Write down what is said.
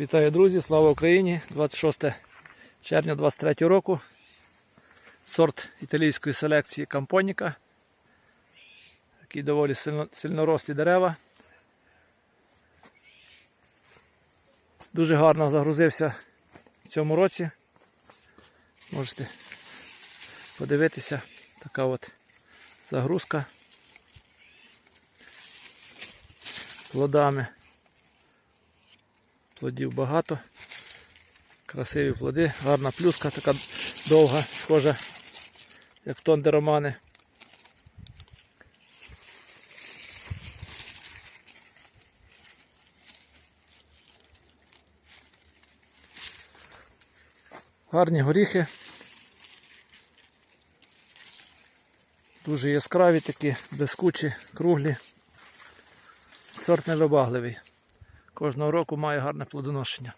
Вітаю, друзі! Слава Україні! 26 червня 23 року. Сорт італійської селекції Кампоніка. Такі доволі сильно, сильнорослі дерева. Дуже гарно загрузився в цьому році. Можете подивитися. Така от загрузка плодами. Плодів багато. Красиві плоди, гарна плюска, така довга, схожа, як в тондеромани. Гарні горіхи. Дуже яскраві такі, блискучі, круглі. Сорт невибагливий. Кожного року має гарне плодоношення.